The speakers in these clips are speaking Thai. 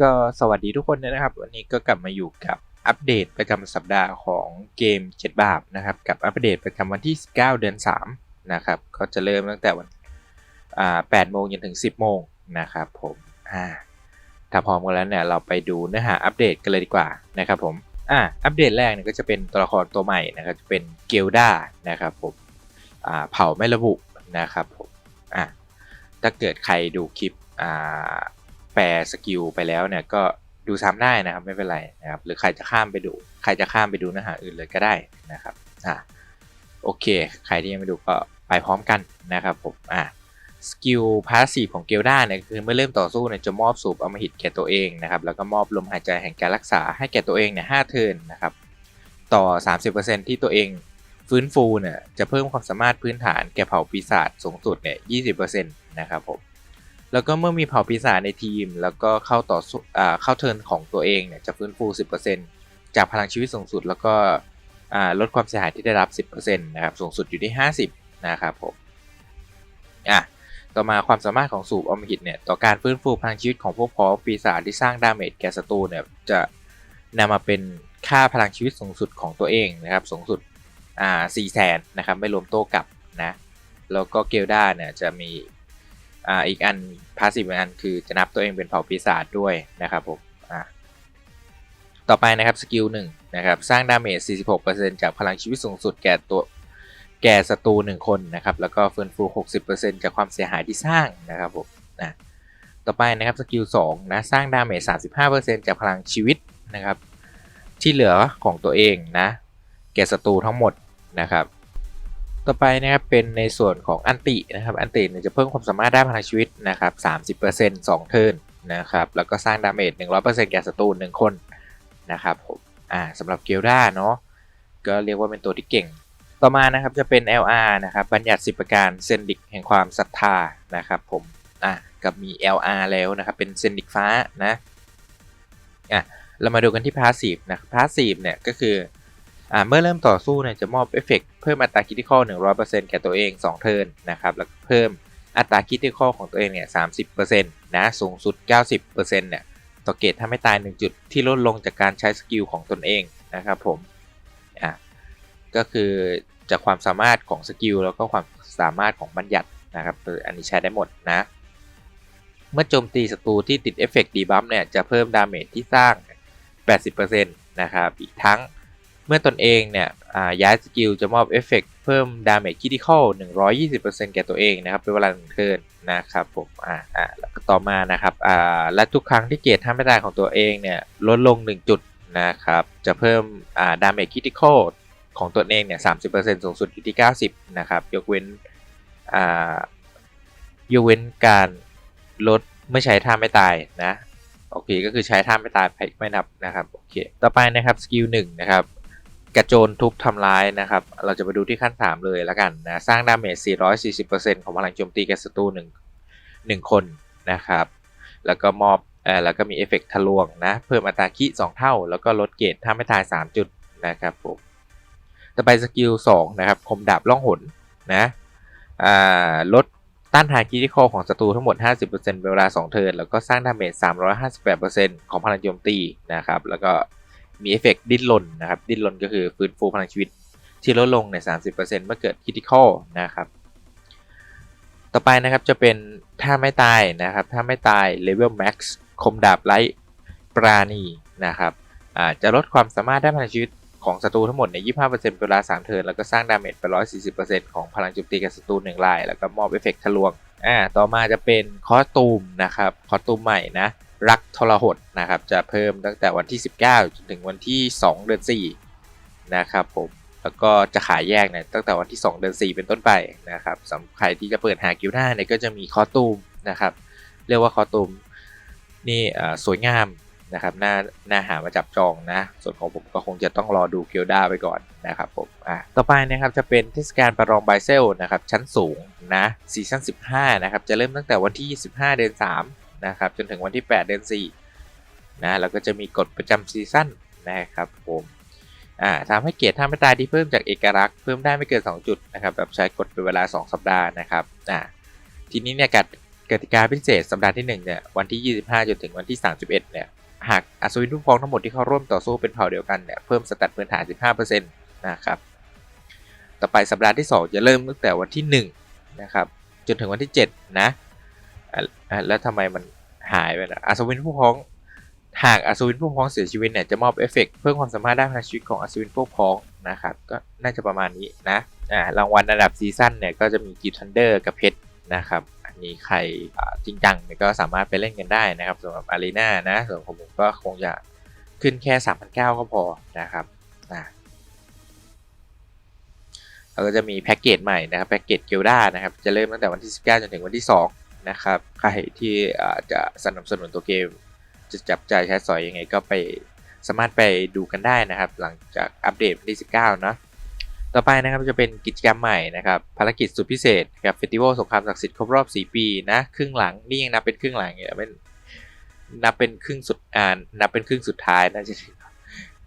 ก็สวัสดีทุกคนนะครับ วันนี้ก็กลับมาอยู่กับอัปเดตประจำสัปดาห์ของเกม 7 บาปนะครับ กับอัปเดตประจำวันที่ 19 เดือน 3 นะครับ ก็จะเริ่มตั้งแต่วันอ่า8โมงจนถึง 10 โมงนะครับผมอ่าถ้าพร้อมกันแล้วเนี่ยเราไปดูเนื้อหาอัปเดตกันเลยดีกว่านะครับผมอ่าอัปเดตแรกเนี่ยก็จะเป็นตัวละครตัวใหม่นะครับจะเป็นเกลดานะครับผมอ่าเผ่าไม่ระบุนะครับผมอ่าถ้าเกิดใครดูคลิปอ่า แปลสกิลไปแล้วเนี่ยก็ดูซ้ำได้นะครับไม่เป็นไรนะครับหรือใครจะข้ามไปดู ใครจะข้ามไปดูเนื้อหาอื่นเลยก็ได้นะครับอะโอเค ใครที่ยังไม่ดูก็ไปพร้อมกันนะครับผมอะสกิลพาสซีฟของเกลด้าเนี่ยคือเมื่อเริ่มต่อสู้เนี่ยจะมอบสูบอมหิตแก่ตัวเองนะครับแล้วก็มอบลมหายใจแห่งการรักษาให้แก่ตัวเองเนี่ยห้าเทิร์นนะครับต่อ 30%ที่ตัวเองฟื้นฟูเนี่ยจะเพิ่มความสามารถพื้นฐานแก่เผ่าปีศาจสูงสุดเนี่ย20%นะครับผม แล้วก็เมื่อมีเผ่าปีศาจในทีม แล้วก็เข้าต่ออ่าเข้าเทิร์นของตัวเองเนี่ยจะฟื้นฟู 10%จากพลังชีวิตสูงสุด แล้วก็อ่าลดความเสียหายที่ได้รับ 10%นะครับสูงสุดอยู่ที่ 50 นะครับผมอะต่อมาความสามารถของสูบอมหิตเนี่ยต่อการฟื้นฟูพลังชีวิตของพวกพ้อปีศาจที่สร้างดาเมจแก่ศัตรูเนี่ยจะนำมาเป็นค่าพลังชีวิตสูงสุดของตัวเองนะครับสูงสุดอ่า4แสนนะครับไม่รวมโต้กลับนะแล้วก็เกลดาเนี่ยจะมี อ่าอีกอันพาสซีฟอันคือจะนับตัวเองเป็นเผ่าปีศาจด้วยนะครับผมอ่าต่อไปนะครับสกิลหนึ่งนะครับสร้างดาเมจ 46%จากพลังชีวิตสูงสุดแก่ตัวแก่ศัตรู1คนนะครับแล้วก็ฟื้นฟู 60%จากความเสียหายที่สร้างนะครับผมนะต่อไปนะครับสกิล2นะสร้างดาเมจ 35%จากพลังชีวิตนะครับที่เหลือของตัวเองนะแก่ศัตรูทั้งหมดนะครับ ต่อไปนะครับเป็นในส่วนของอันตินะครับอันติเนี่ยจะเพิ่มความสามารถด้านพลังชีวิตนะครับ30% 2 เทิร์นนะครับแล้วก็สร้างดาเมจ100%แก่ศัตรู1คนนะครับผมอ่าสำหรับเกลดาเนาะก็เรียกว่าเป็นตัวที่เก่ง ต่อมานะครับจะเป็น LR นะครับบัญญัติ 10 ประการเซนดิกแห่งความศรัทธานะครับผมอะกับมี LR แล้วนะครับเป็นเซนดิกฟ้านะอะเรามาดูกันที่พาสซีฟนะพาสซีฟเนี่ยก็คือ เมื่อเริ่มต่อสู้เนี่ยจะมอบเอฟเฟกเพิ่มอัตราคิติคอล100%แก่ตัวเอง 2 เทิร์นนะครับแล้วก็เพิ่มอัตราคิติคอลของตัวเองเนี่ย30%นะสูงสุด 90%เนี่ยต่อเกตถ้าไม่ตาย 1 จุดที่ลดลงจากการใช้สกิลของตนเองนะครับผมอ่าก็คือจากความสามารถของสกิลแล้วก็ความสามารถของบัญญัตินะครับอันนี้ใช้ได้หมดนะ เมื่อโจมตีศัตรูที่ติดเอฟเฟกต์ดีบัฟเนี่ยจะเพิ่มดาเมจที่สร้าง 80%นะครับอีกทั้ง มื่อตนเองเนี่ยย้ายสกิลจะมอบเอฟเฟกเพิ่มดาเมจคิติคอล120%แก่ตัวเองนะครับเป็นเวลาหนึ่งเทิร์นนะครับผมอ่าอ่าแล้วก็ต่อมานะครับอ่าและทุกครั้งที่เกรดท่าไม่ได้ของตัวเองเนี่ยลดลง 1 จุดนะครับจะเพิ่มอ่าดาเมจคิติคอลของตัวเองเนี่ย30%สูงสุดอยู่ที่ 90 นะครับยกเว้นอ่ายกเว้นการลดเมื่อใช้ท่าไม่ตายนะโอเคก็คือใช้ท่าไม่ตายไม่นับนะครับโอเคต่อไปนะครับสกิลหนึ่งนะครับ กระโจนทุบทำร้ายนะครับ เราจะไปดูที่ขั้น 3 เลยแล้วกันนะสร้างดาเมจ 440%ของพลังโจมตีแก่ศัตรู1 1 คนนะครับ แล้วก็มอบเอ่อแล้วก็มีเอฟเฟกต์ทะลวงนะเพิ่มอัตราคิ2เท่า แล้วก็ลดเกรดถ้าไม่ตาย 3 จุดนะครับผมต่อไปสกิล2นะครับคมดาบล่องหนนะอ่าลดต้านทานคิติคอของศัตรูทั้งหมด 50%เป็นเวลา 2 เทิร์นแล้วก็สร้างดาเมจ 358%ของพลังโจมตีนะครับแล้วก็ มีเอฟเฟกต์ดิ้นรนนะครับ ดิ้นรนก็คือฟื้นฟูพลังชีวิตที่ลดลงใน 30%เมื่อเกิดคิติคอลนะครับ ต่อไปนะครับจะเป็นถ้าไม่ตายนะครับ ถ้าไม่ตายเลเวลแม็กซ์คมดาบไลท์ปราณีนะครับจะลดความสามารถด้านพลังชีวิตของศัตรูทั้งหมดใน 25%เป็นเวลา 3 เทิร์น แล้วก็สร้างดาเมจไป 140%ของพลังโจมตีกับศัตรู1ราย แล้วก็มอบเอฟเฟกต์ทะลวง อ่า ต่อมาจะเป็นคอสตูมนะครับ คอสตูมใหม่นะ รักทรหดนะครับ จะเพิ่มตั้งแต่วันที่ 19จนถึงวันที่ 2 เดือน4นะครับผมแล้วก็จะขายแยกเนี่ยตั้งแต่วันที่ 2 เดือน 4 เป็นต้นไปนะครับสำหรับใครที่จะเปิดหากิลด้าเนี่ยก็จะมีคอตูมนะครับ เรียกว่าคอตูมนี่สวยงามนะครับน่าน่าหามาจับจองนะ ส่วนของผมก็คงจะต้องรอดูเกียวด้าไปก่อนนะครับผมอะต่อไปนะครับจะเป็นเทศกาลประลองไบเซลนะครับชั้นสูงนะซีซั่น15 นะครับ จะเริ่มตั้งแต่วันที่ 25 เดือน 3 นะครับจนถึงวันที่ 8 เดือน4นะแล้วก็จะมีกฎประจำซีซั่นนะครับผมอ่าทำให้เกียรติท่าไม่ตายที่เพิ่มจากเอกลักษณ์เพิ่มได้ไม่เกิน 2 จุดนะครับแบบใช้กฎเป็นเวลา 2 สัปดาห์นะครับอ่าทีนี้เนี่ยกกติกาพิเศษสัปดาห์ที่1เนี่ยวันที่ 25 จนถึงวันที่ 31เนี่ยหากอัศวินผู้พ้องทั้งหมดที่เข้าร่วมต่อสู้เป็นเผ่าเดียวกันเนี่ยเพิ่มสแตทพื้นฐาน 15%นะครับต่อไปสัปดาห์ที่ 2 จะเริ่มตั้งแต่วันที่1นะครับจนถึงวันที่7นะ อะแล้วทำไมมันหายไปนะอัศวินผู้พ้อง หากอัศวินผู้พ้องเสียชีวิตเนี่ยจะมอบเอฟเฟกต์เพิ่มความสามารถด้านพลังชีวิตของอัศวินผู้พ้องนะครับก็น่าจะประมาณนี้นะอ่ารางวัลระดับซีซั่นเนี่ยก็จะมีกีทันเดอร์กับเพชรนะครับอันนี้ใครจริงจังเนี่ยก็สามารถไปเล่นกันได้นะครับสำหรับอารีนานะส่วนของผมก็คงจะขึ้นแค่3,900ก็พอนะครับอ่าแล้วก็จะมีแพ็กเกจใหม่นะครับแพ็กเกจเกลด้านะครับจะเริ่มตั้งแต่วันที่ 19 จนถึงวันที่ 2 นะครับ ใครที่อาจะสนับสนุนตัวเกม จะจับจ่ายใช้สอยยังไงก็ไปสามารถไปดูกันได้นะครับ หลังจากอัปเดตวันที่ 19 เนอะต่อไปนะครับจะเป็นกิจกรรมใหม่นะครับ ภารกิจสุดพิเศษกับเฟสติวัลสงครามศักดิ์สิทธิ์ครบรอบ 4 ปีนะครึ่งหลังนี่ยังนับเป็นครึ่งหลังอยู่เป็นนับเป็นครึ่งสุดอ่านับเป็นครึ่งสุดท้ายนะจะ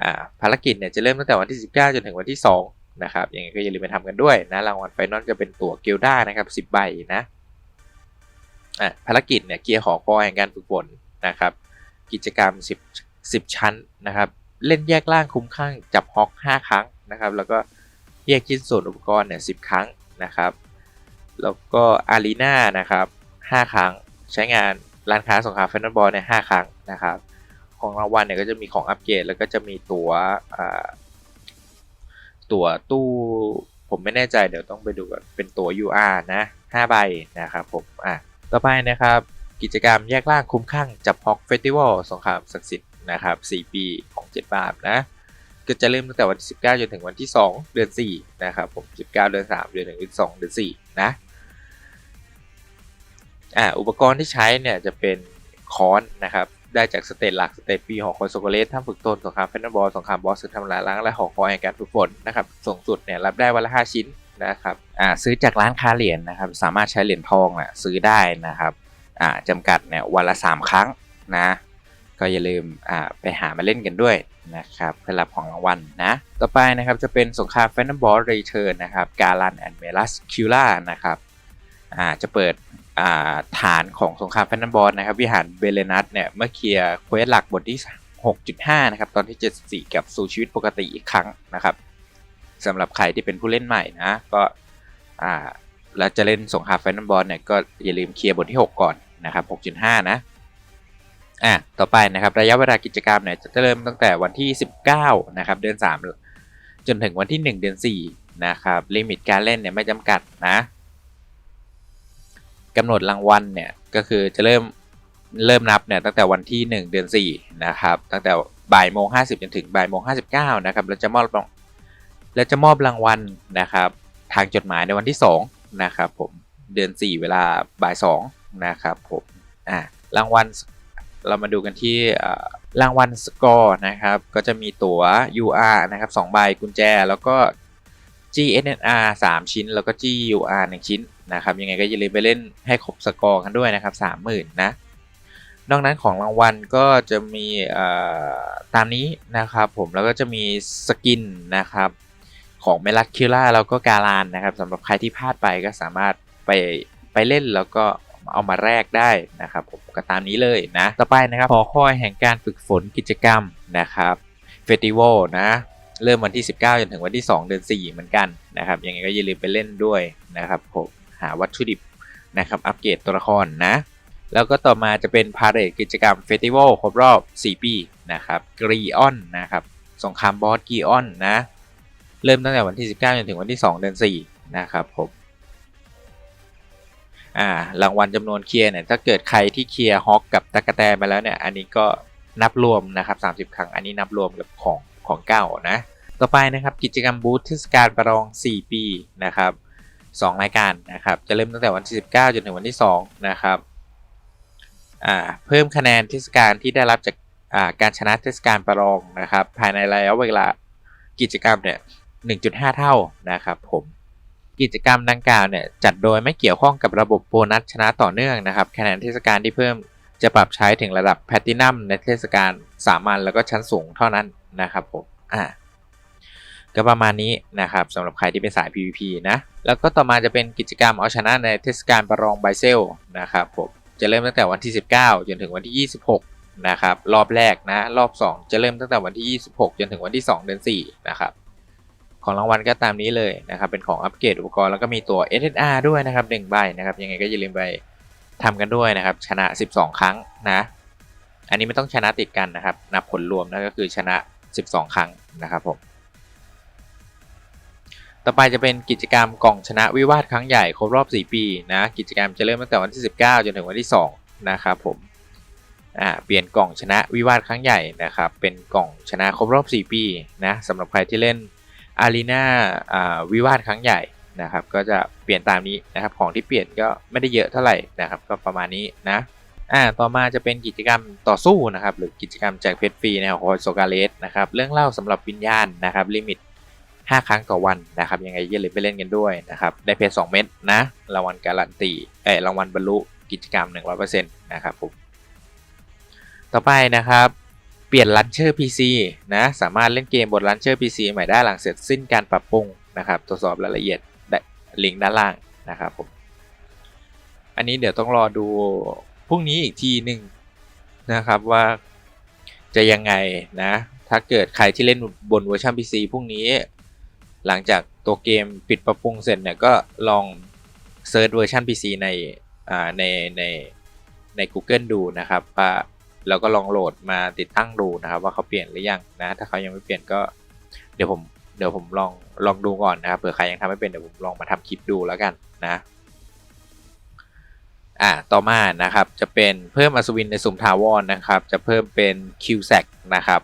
อ่าภารกิจเนี่ยจะเริ่มตั้งแต่วันที่ 19 จนถึงวันที่ 2 นะครับยังไงก็อย่าลืมไปทำกันด้วยนะรางวัลไฟนอลจะเป็นตั๋วเกลด้านะครับ 10 ใบนะ อ่าภารกิจเนี่ยเกียร์หอคอยแห่งการฝึกฝนนะครับ กิจกรรม 10 10 ชั้นนะครับ เล่นแยกล่างคุ้มข้างจับฮอก 5 ครั้งนะครับ แล้วก็แยกชิ้นส่วนอุปกรณ์เนี่ย10ครั้งนะครับ แล้วก็อารีนานะครับ 5 ครั้งใช้งานร้านค้าสงครามแฟนบอลเนี่ย5ครั้งนะครับ ของรางวัลเนี่ยก็จะมีของอัปเกรดแล้วก็จะมีตัวตัวตู้ผมไม่แน่ใจเดี๋ยวต้องไปดูก่อนเป็นตัว UR นะ5ใบนะครับผมอะ ต่อไปนะครับ กิจกรรมแยกล่างคุ้มข้างจับฮอกเฟสติวัลสงครามศักดิ์สิทธิ์นะครับ 4 ปีของ 7 บาทนะก็จะเริ่มตั้งแต่วันที่ 19 จนถึงวันที่ 2 เดือน 4 นะครับผม 19 เดือน 3 เดือน1เดือน2เดือน 4 นะ อ่า อุปกรณ์ที่ใช้เนี่ยจะเป็นค้อนนะครับ ได้จากสเตจหลักสเตจปีหอคอยโซโกเลสถ้าฝึกตนสงครามเฟนบอลสงครามบอสสึกทำลายล้างและหอคอยแห่งการฝึกฝนนะครับ สูงสุดเนี่ยรับได้วันละ 5 ชิ้น นะครับอ่าซื้อจากร้านค้าเหรียญนะครับ สามารถใช้เหรียญทองอะซื้อได้นะครับอ่าจำกัดเนี่ยวันละ 3 ครั้งนะ ก็อย่าลืมอ่าไปหามาเล่นกันด้วยนะครับเพื่อรับของรางวัลนะ ต่อไปนะครับจะเป็นสงครามแฟนบอลรีเทิร์นนะครับการันแอนเมลัสคิล่านะครับอ่าจะเปิดอ่าฐานของสงครามแฟนบอลนะครับ วิหารเบเลนัสเนี่ยเมื่อเคลียร์เควสหลักบทที่6.5 นะครับ ตอนที่ 74 กับสู่ชีวิตปกติอีกครั้งนะครับ สำหรับใครที่เป็นผู้เล่นใหม่นะ ก็อ่าแล้วจะเล่นสงครามแฟนบอลเนี่ยก็อย่าลืมเคลียร์บทที่ 6 ก่อนนะครับ 6.5 นะอะต่อไปนะครับระยะเวลากิจกรรมเนี่ยจะเริ่มตั้งแต่วันที่ 19 นะครับ เดือน 3 จนถึงวันที่ 1 เดือน 4 นะครับลิมิตการเล่นเนี่ยไม่จำกัดนะกำหนดรางวัลเนี่ยก็คือจะเริ่มเริ่มนับเนี่ยตั้งแต่วันที่ 1 เดือน 4 นะครับ ตั้งแต่บ่ายโมง50จนถึงบ่ายโมง59 นะครับเราจะมอบ เราจะมอบรางวัลนะครับ ทางจดหมายในวันที่2นะครับผมเดือน 4 เวลาบ่าย2นะครับผมอ่ารางวัลเรามาดูกันที่รางวัลสกอร์นะครับ ก็จะมีตั๋ว UR นะครับ2ใบกุญแจแล้วก็ GNR 3 ชิ้น แล้วก็ GUR 1 ชิ้นนะครับยังไงก็อย่าลืมไปเล่นให้ครบสกอร์กันด้วยนะครับ30,000นะนอกนั้นของรางวัลก็จะมีตามนี้นะครับผมแล้วก็จะมีสกินนะครับ ของเมลัสคิล่าแล้วก็การานนะครับสำหรับใครที่พลาดไปก็สามารถไปไปเล่นแล้วก็เอามาแลกได้นะครับผมก็ตามนี้เลยนะ ต่อไปนะครับหอคอยแห่งการฝึกฝนกิจกรรมนะครับเฟสติวัลนะเริ่มวันที่ 19จนถึงวันที่ 2 เดือน 4 เหมือนกันนะครับยังไงก็อย่าลืมไปเล่นด้วยนะครับผมหาวัตถุดิบนะครับอัปเกรดตัวละครนะ แล้วก็ต่อมาจะเป็นพาเรดกิจกรรมเฟสติวัลครบรอบ 4 ปีนะครับกรีออนนะครับสงครามบอสกรีออนนะ เริ่มตั้งแต่วันที่ 19จนถึงวันที่ 2 เดือน 4 นะครับผมอ่ารางวัลจำนวนเคลียร์เนี่ยถ้าเกิดใครที่เคลียร์ฮอกกับตะกะแตนไปแล้วเนี่ย อันนี้ก็นับรวมนะครับ 30 ครั้ง อันนี้นับรวมกับของของเก่านะ ต่อไปนะครับกิจกรรมบูธเทศกาลประลอง 4 ปีนะครับ2รายการนะครับ จะเริ่มตั้งแต่วันที่ 19 จนถึงวันที่ 2 นะครับอ่าเพิ่มคะแนนเทศกาลที่ได้รับจากอ่าการชนะเทศกาลประลองนะครับ ภายในระยะเวลากิจกรรมเนี่ย 1.5 เท่านะครับผมกิจกรรมดังกล่าวเนี่ยจัดโดยไม่เกี่ยวข้องกับระบบโบนัสชนะต่อเนื่องนะครับคะแนนเทศกาลที่เพิ่มจะปรับใช้ถึงระดับแพลตินัมในเทศกาลสามัญแล้วก็ชั้นสูงเท่านั้นนะครับผมอ่าก็ประมาณนี้นะครับสำหรับใครที่เป็นสาย PVP นะ แล้วก็ต่อมาจะเป็นกิจกรรมเอาชนะในเทศกาลประลองไบเซลนะครับผมจะเริ่มตั้งแต่วันที่ 19 จนถึงวันที่ 26 นะครับ รอบแรกนะ รอบ 2 จะเริ่มตั้งแต่วันที่ 26 จนถึงวันที่ 2 เดือน4นะครับ ของรางวัลก็ตามนี้เลยนะครับ เป็นของอัปเกรดอุปกรณ์แล้วก็มีตัว SSR ด้วยนะครับ1ใบนะครับ ยังไงก็อย่าลืมไปทำกันด้วยนะครับ ชนะ 12 ครั้งนะ อันนี้ไม่ต้องชนะติดกันนะครับ นับผลรวมนะก็คือชนะ 12 ครั้งนะครับผมต่อไปจะเป็นกิจกรรมกล่องชนะวิวาทครั้งใหญ่ครบรอบ 4 ปีนะ กิจกรรมจะเริ่มตั้งแต่วันที่ 19 จนถึงวันที่ 2 นะครับผมอ่าเปลี่ยนกล่องชนะวิวาทครั้งใหญ่นะครับ เป็นกล่องชนะครบรอบ 4 ปีนะสำหรับใครที่เล่น อารีนาวิวาทครั้งใหญ่นะครับก็จะเปลี่ยนตามนี้นะครับของที่เปลี่ยนก็ไม่ได้เยอะเท่าไหร่นะครับก็ประมาณนี้นะอ่าต่อมาจะเป็นกิจกรรมต่อสู้นะครับหรือกิจกรรมแจกเพชรฟรีในฮอยโซกาเลสนะครับเรื่องเล่าสำหรับวิญญาณนะครับลิมิต 5 ครั้งต่อวันนะครับยังไงอย่าลืมไปเล่นกันด้วยนะครับได้เพชร2เม็ดนะรางวัลการันตีเอ้ยรางวัลบรรลุกิจกรรม 100%นะครับผมต่อไปนะครับ เปลี่ยนลันเชอร์ PC นะสามารถเล่นเกมบนลันเชอร์ PC ใหม่ได้หลังเสร็จสิ้นการปรับปรุงนะครับตรวจสอบรายละเอียดด้ลิงก์ด้านล่างนะครับผมอันนี้เดี๋ยวต้องรอดูพรุ่งนี้อีกทีหนึ่งนะครับว่าจะยังไงนะ ถ้าเกิดใครที่เล่นบนเวอร์ชัน PC พรุ่งนี้ หลังจากตัวเกมปิดปรับปรุงเสร็จเนี่ยก็ลองเซิร์ชเวอร์ชัน PC ในอ่าในในใน Google ดูนะครับว่า แล้วก็ลองโหลดมาติดตั้งดูนะครับ ว่าเขาเปลี่ยนหรือยังนะ ถ้าเขายังไม่เปลี่ยนก็เดี๋ยวผมเดี๋ยวผมลองลองดูก่อนนะครับเผื่อใครยังทำไม่เป็นเดี๋ยวผมลองมาทำคลิปดูแล้วกันนะอ่าต่อมานะครับจะเป็นเพิ่มอัศวินในสุ่มทาวอนนะครับ จะเพิ่มเป็น q s a c นะครับ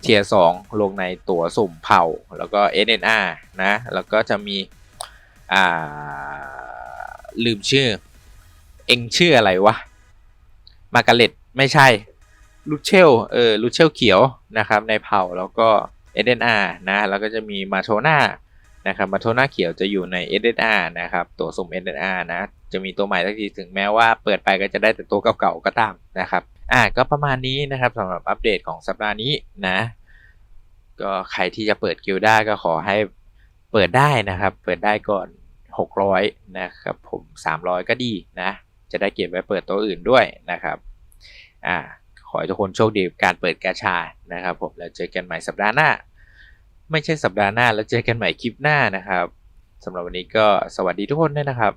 เทียร์สองลงในตัวสุ่มเผ่า แล้วก็ SNR นะแล้วก็จะมีอ่าลืมชื่อ เองชื่ออะไรวะ มาการเล็ตไม่ใช่ ลูเชลเออลูเชลเขียวนะครับในเผ่าแล้วก็ SNR นอานะแล้วก็จะมีมาโทนานะครับมาโทนาเขียวจะอยู่ใน SNR นะครับตัวสุ่ม SNR นะจะมีตัวใหม่สักทีถึงแม้ว่าเปิดไปก็จะได้แต่ตัวเก่าๆก็ตามนะครับอ่าก็ประมาณนี้นะครับสำหรับอัปเดตของสัปดาห์นี้นะก็ใครที่จะเปิดกิลด์ได้ก็ขอให้เปิดได้นะครับ เปิดได้ก่อน 600 นะครับผม 300 ก็ดีนะ จะได้เก็บไว้เปิดตัวอื่นด้วยนะครับอ่า ขอให้ทุกคนโชคดีกับการเปิดกาชานะครับผมแล้วเจอกันใหม่สัปดาห์หน้า ไม่ใช่สัปดาห์หน้าแล้วเจอกันใหม่คลิปหน้านะครับสำหรับวันนี้ก็สวัสดีทุกคนด้วยนะครับ